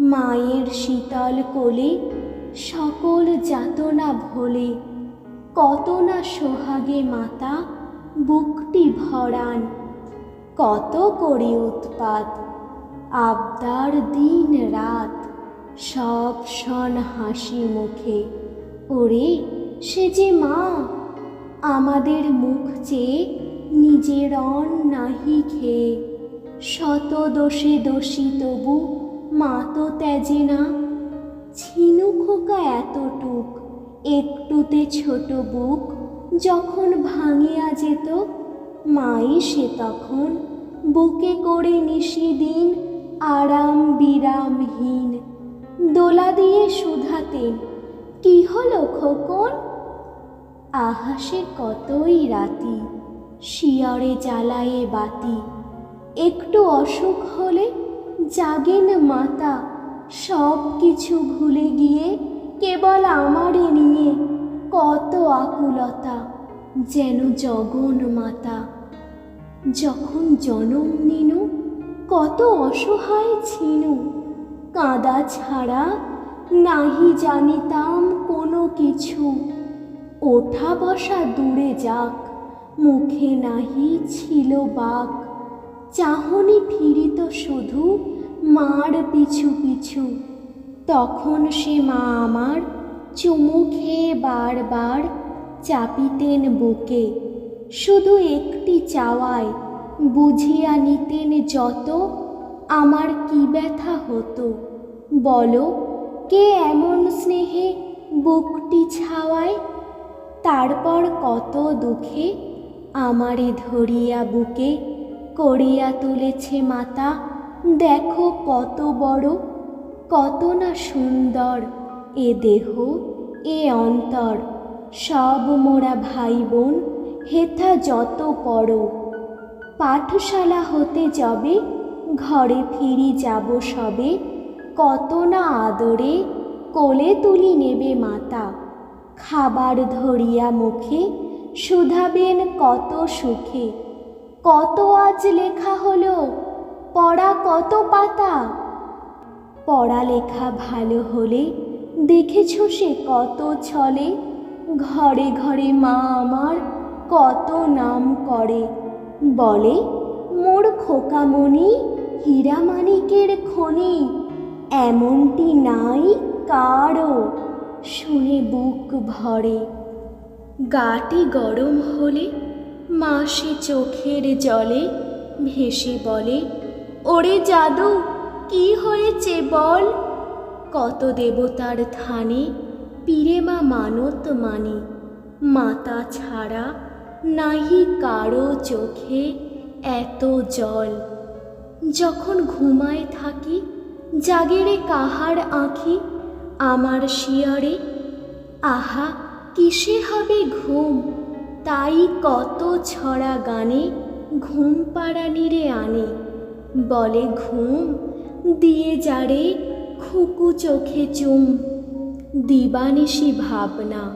মায়ের শীতল কোলে সকল যাতনা ভোলে। কত না সোহাগে মাতা, বুকটি ভরান। কত করি উৎপাত, আবদার দিন রাত। সব সন হাসি মুখে, ওরে সে যে মা, আমাদের মুখ চেয়ে নিজের অন নাহি খেয়ে। শত দোষে দোষী তবু মা তো ত্যাজে না। ছিনু খোকা এতটুক, একটুতে ছোট বুক যখন ভাঙিয়া যেত, মাই সে তখন বুকে করে নিশিদিন আরাম বিরামহীন। দোলা দিয়ে শুধাতেন, কি হলো খোকন? আহাসে কতই রাতি, শিয়রে জ্বালায়ে বাতি, একটু অসুখ হলে জাগেন মাতা সব কিছু ভুলে গিয়ে কেবল আমারে নিয়ে কত আকুলতা যেন জগন মাতা। যখন জনম নিনু, কত অসহায় ছিনু, কাঁদা ছাড়া নাহি জানিতাম কোনো কিছু। ওঠা বসা দূরে যাক, মুখে নাহি ছিল বাক। চাহনি ফিরিত শুধু মার পিছু পিছু। তখন সে মা আমার চুমু খেয়ে বারবার চাপিতেন বুকে। শুধু একটি চাওয়ায় বুঝিয়া নিতেন যত, আমার কি ব্যথা হতো। বলো, কে এমন স্নেহে বুকটি ছাওয়ায়? তারপর কত দুঃখে আমারে ধরিয়া বুকে করিয়া তুলেছে মাতা। দেখো কত বড়, কত না সুন্দর এ দেহ, এ অন্তর। সব মোরা ভাই বোন হেথা যত পড়ো। পাঠশালা হতে যাবে, ঘরে ফিরি যাব সবে। কত না আদরে কোলে তুলি নেবে মাতা। খাবার ধরিয়া মুখে, শুধাবেন কত সুখে। কত আজ লেখা হলো, পড়া কত পাতা? পড়ালেখা ভালো হলে দেখেছ সে কত ছলে? ঘরে ঘরে মা আমার কত নাম করে। বলে, মোর খোকামণি হীরামানিকের খনি, এমনটি নাই কারও শুনে বুক ভরে। গাটি গরম হলে মাসি চোখের জলে ভেসে বলে, ওরে জাদু, কি হয়েছে বল? কত দেবতার থানে পীরে মা মানত মানে। মাতা ছাড়া নাহি কারও চোখে এত জল। যখন ঘুমায় থাকি, জাগেরে কাহার আঁখি আমার শিয়রে। আহা, কিসে হবে ঘুম? তাই কত ছড়া গানে ঘুম পাড়ানিরে আনে। বলে ঘুম, দিয়ে যারে খুকু চোখে চুম। দিবানিশি ভাবনা,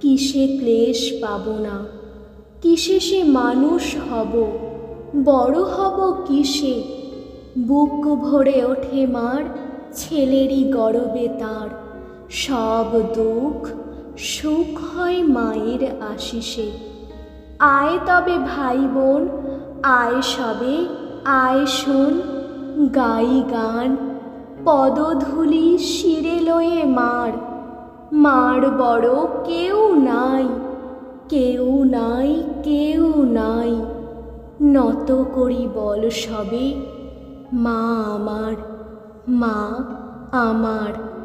কিসে ক্লেশ পাব না কিসে সে মানুষ হব? বড় হব কিসে? বুক ভরে ওঠে মার, ছেলেরই গরবে তার। সব দুঃখ সুখ হয় মায়ের আশিসে। আয় তবে ভাই বোন, আয় সবে, আয় শোন, গাই গান, পদধূলি শিরে লয়ে মার। মার বড় কেউ নাই কেউ নাই কেউ নাই। নত করি বল সবে, মা আমার মা আমার।